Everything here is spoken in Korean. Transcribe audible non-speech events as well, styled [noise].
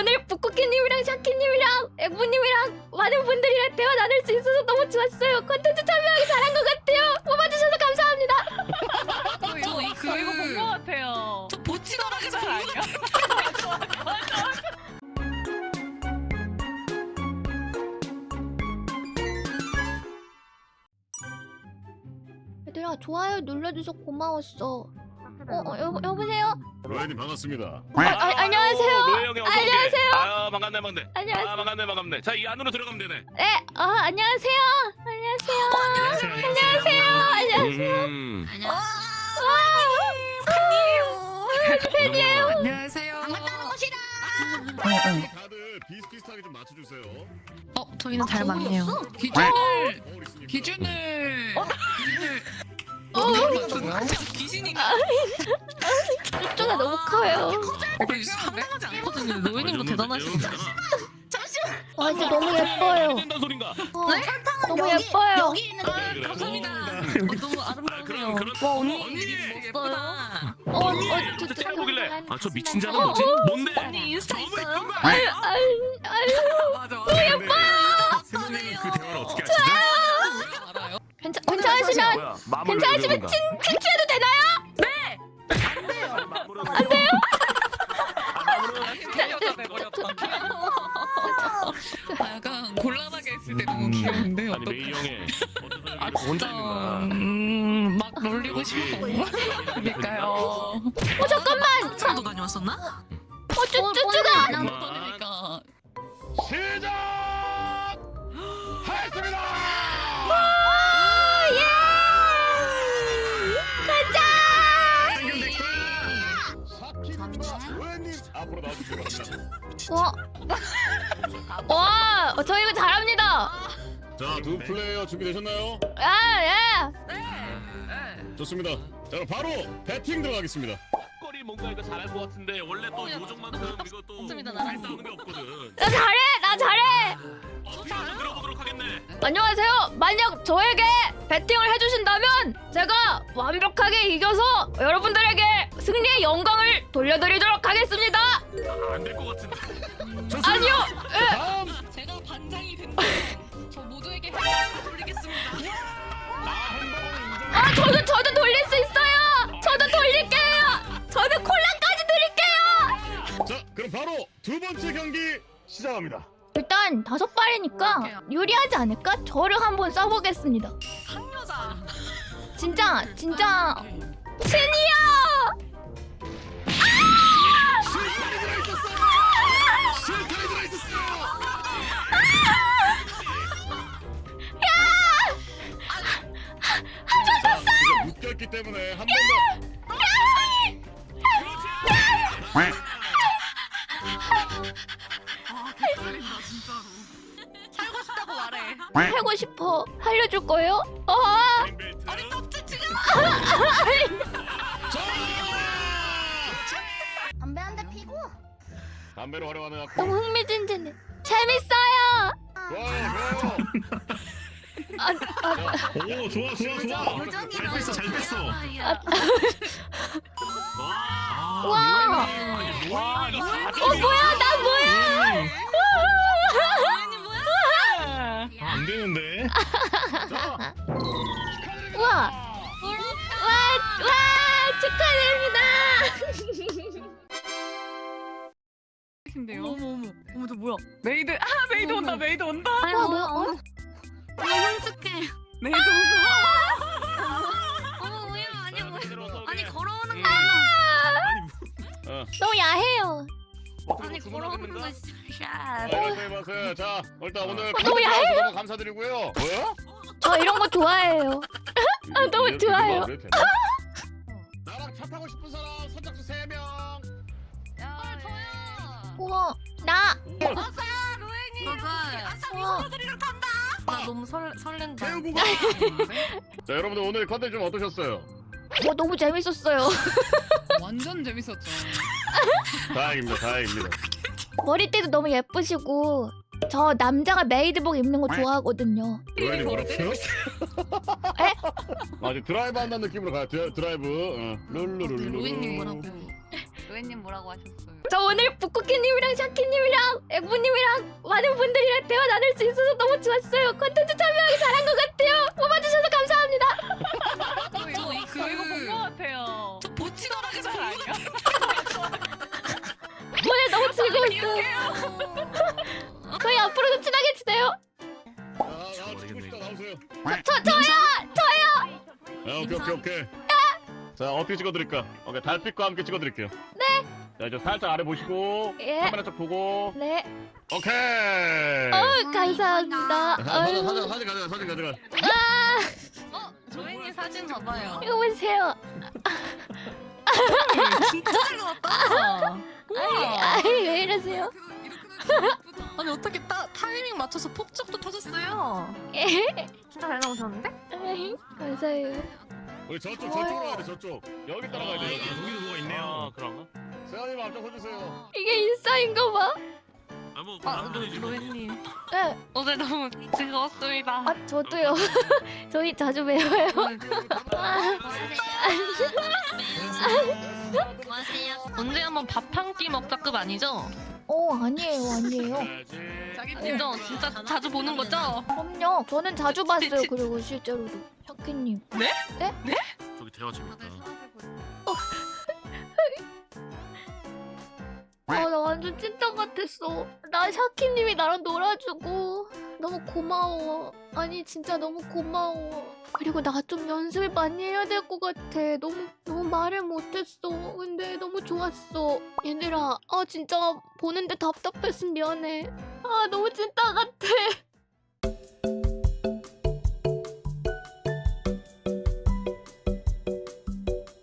오늘 북쿠키님이랑 샤키님이랑 앵무님이랑 많은 분들이랑 대화 나눌 수 있어서 너무 좋았어요. 컨텐츠 참여하기 잘한 것 같아요. 뽑아주셔서 감사합니다. [laughs] 저 이거 저 이거 본것 같아요. 저 보치더라게 잘 아니야? 얘들아 좋아요 눌러줘서 고마웠어. 로엔님 반갑습니다. 아, 아, 안녕하세요. 노예 형이 어서 오게. 안녕하세요. 아 반갑네 반갑네. 안녕하세요. 아 반갑네 반갑네. 자 이 안으로 들어가면 되네. 네, 어, 안녕하세요. 안녕하세요. 안녕하세요. 안녕하세요. 음. 팬이에요. 안녕하세요. 다들 비슷비슷하게 좀 맞춰주세요. 어, 저희는 잘 맞네요. 기준을 거울 있으니까. 기준을 기준을 어, 어, 귀신인가? 쪽가 너무 커요. 거의 상당하지 않거든요. 노예님도 대단하신데. 와, 진짜 너무 예뻐요. 된다는 소린가? 어, 너무 예뻐요. 여기 있는 아, 감사합니다. 어, 너무 아 아름다워요. 그런. 와 언니! 예쁘다. 어, 어, 언니 저, 저 저, 보길래. 아 저 미친 자는 뭐지? 뭔데? 언니 인스타 너무 있어요? 아유? 아유, 아유. 맞아 맞아. 예뻐요. 세모님은 그 대화를 어떻게 하시죠? 괜찮, 괜찮으시면 뭐야? 괜찮으시면 친 혼자 있는 거야. 음, 막 놀리고 싶어. 그러니까요. 어, 잠깐만. 차도 다녀왔었나? 어, 쭈쭈쭈가. 안 보다니까. 시작! 하였습니다! 오, 예! 가자! 로엔님 앞으로 나와주시기 바랍니다. 와, 와, 어, 저 이거 잘합니다. 자, 두 플레이어 준비되셨나요? 아, 예. 좋습니다. 자, 바로 배팅 들어가겠습니다. 거리 뭔가 이거 잘할 것 같은데 원래 또 요정만큼 이거 또 맞습니다, 잘 나랑. 싸우는 게 없거든. 나 잘해, 나 잘해. 어떻게 한번 들어보도록 하겠네. 안녕하세요. 만약 저에게 배팅을 해주신다면 제가 완벽하게 이겨서 여러분들에게 승리의 영광을 돌려드리도록 하겠습니다. 안 될 것 같은데. 좋습니다. 아니요. 자, 다 발이니까 유리하지 않을까? 저를 한번 써보겠습니다. 상여자. 진짜 진짜 신이야. 들어있었어요! 묶였기 때문에 한 번 더. 싶다고 말해. 하고 싶어. 살려줄 거예요? 어. 담배 한 대 피고 담배로 활용하는 악기. 너무 흥미진진해. 재밌어요. 좋아요, 좋아요. 아, 아, 오, 좋아, 좋아, 좋아. 요정이랑 뺐어, 잘 뺐어. 축하드립니다. 인데요. 어머 어머 어머 저 뭐야? 메이드 아 메이드 온다 메이드 온다. 와, 뭐야? 어? 흉측해 메이드 온다. 어머 뭐야 아니 뭐야 들어서 아니 그냥. 걸어오는 음. 거 어, 너무 야해요. 아니 걸어오는 거 자, 샷 이렇게 해봐서 자, 일단 오늘 어, 너무 야해요. 너무 감사드리고요. 뭐야? 저 이런 거 좋아해요. 아, 너무 좋아요. 차 타고 싶은 사람 선착순 3명. 야 저요 우와, 나. 맞아요 로엔이 우와. 나 너무 설, 설렌다 태우고가. [laughs] 자, 여러분들 오늘 컨텐츠 좀 어떠셨어요? 와, 너무 재밌었어요. [laughs] 완전 재밌었죠. 다행입니다. 다행입니다. 머리띠도 너무 예쁘시고 저 남자가 메이드복 입는 거 좋아하거든요. 로엔이 뭐라고요? 에? 아직 드라이브 한다는 느낌으로 가요. 드, 드라이브. 어. 룰루룰루. 로엔님 뭐라고 로엔님 뭐라고 하셨어요? 저 오늘 북쿠키님이랑 샤키님이랑 에보님이랑 많은 분들이랑 대화 나눌 수 있어서 너무 좋았어요. 컨텐츠 참여하기 잘한 것 같아요. 뽑아주셔서 감사합니다. 저 이거 저 이거 본것 같아요. 저 보치더라게 잘 아니야? 오늘 너무 즐거웠어요. 저희 앞으로도 친하게 지내요. 아, 아, 찍고 싶다 나오세요. 저 저요. 아, 오케이 오케이 오케이. 자 어떻게 찍어드릴까? 오케이 달빛과 함께 찍어드릴게요. 네. 자 이제 살짝 아래 보시고 예. 카메라 쪽 보고. 네. 오케이. 어 감사합니다. 사진 아유, 사진 사진 가져가 사진 가져가. 어? 로엔님 사진 봐봐요. 이거 보세요. 진짜 잘 나왔다. 아이, 아이 왜 이러세요? 아니 어떻게 따, 타이밍 맞춰서 폭죽도 터졌어요? 예. 진짜 잘 나오셨는데? 감사해요. 우리 저쪽 저쪽으로 가야 돼 저쪽. 여기 따라가야 돼. 여기. 여기도 뭐가 있네요. 아, 그런가? 세아님 앞장 서주세요. 이게 인싸인가 봐. 아뭐 아, 뭐. 로엔님 네. 오늘 너무 즐거웠습니다. 아 저도요. [laughs] 저희 자주 뵈어요. [laughs] 언제 한번 밥 한 끼 먹자급 아니죠? 어 아니에요 아니에요. 가야지. 아니죠? 진짜 자주 보는 거죠? 그럼요. 저는 자주 지- 봤어요. 지- 그리고 실제로도 샤키님. 저기 대화 재밌다. 완전 찐따 같았어. 나 샤키님이 나랑 놀아주고 너무 고마워. 아니 진짜 너무 고마워. 그리고 나 좀 연습을 많이 해야 될 것 같아. 너무 너무 말을 못했어. 근데 너무 좋았어. 얘들아, 아 진짜 보는데 답답했으면 미안해. 아 너무 찐따 같아.